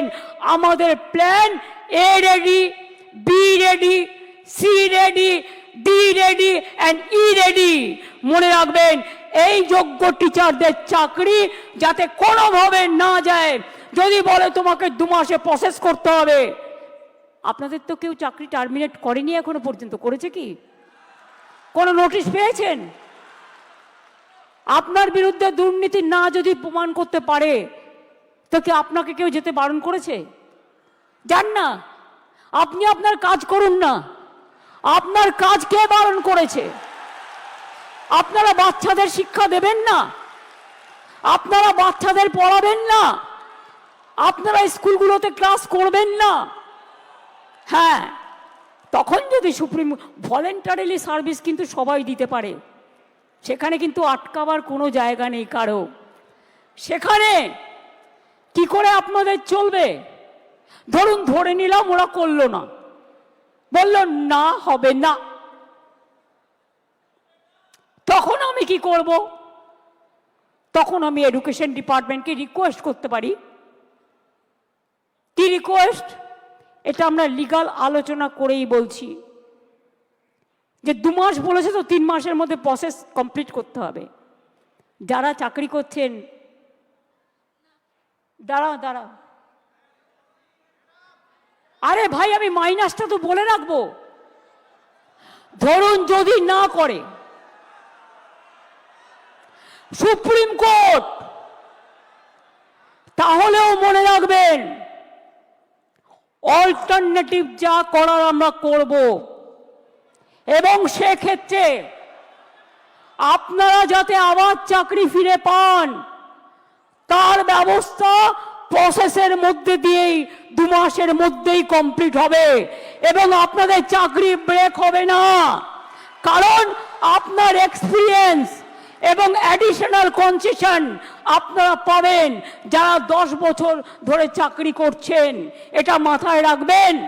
রাখবেন আমাদের plan A ready B ready C ready D ready and E ready মনে রাখবেন, এই যোগ্য টিচারদের চাকরি যাতে কোনোভাবে না যায়। যদি বলে তোমাকে দু মাসে প্রসেস করতে হবে। আপনাদের তো কেউ চাকরি টার্মিনেট করেনি এখনও পর্যন্ত, করেছে কি? কোনো নোটিশ পেয়েছেন? আপনার বিরুদ্ধে দুর্নীতি না যদি প্রমাণ করতে পারে তো কি আপনাকে কেউ যেতে বারণ করেছে? যান না। আপনি আপনার কাজ করুন না। আপনার কাজ কে বারণ করেছে? আপনারা বাচ্চাদের শিক্ষা দেবেন না? আপনারা বাচ্চাদের পড়াবেন না? আপনারা স্কুলগুলোতে ক্লাস করবেন না? হ্যাঁ তখন যদি সুপ্রিম ভলেন্টারিলি সার্ভিস কিন্তু সবাই দিতে পারে। সেখানে কিন্তু আটকাবার কোনো জায়গা নেই কারও। সেখানে কি করে আপনাদের চলবে? ধরুন ধরে নিলাম ওরা করল না। বলল, না, হবে না। তখন আমি কি করব? তখন আমি এডুকেশন ডিপার্টমেন্টকে রিকোয়েস্ট করতে পারি। কি রিকোয়েস্ট এটা আমরা লিগাল আলোচনা করেই বলছি। যে দু মাস বলেছে তো তিন মাসের মধ্যে প্রসেস কমপ্লিট করতে হবে। যারা চাকরি করছেন দাঁড়াও দাঁড়াও। আরে ভাই, আমি মাইনাসটা তো বলে রাখব। ধরুন যদি না করে, সুপ্রিম কোর্ট, তাহলেও মনে রাখবেন অল্টারনেটিভ যা করার আমরা করব। এবং সেক্ষেত্রে আপনারা যাতে আবার চাকরি ফিরে পান ব্যবস্থা প্রসেসের মধ্যে দিয়েই দু মাসের মধ্যেই কমপ্লিট হবে। এবং আপনাদের চাকরি ব্রেক হবে না। কারণ আপনার এক্সপিরিয়েন্স এবং অ্যাডিশনাল কনসেশন আপনারা পাবেন যারা দশ বছর ধরে চাকরি করছেন। এটা মাথায় রাখবেন।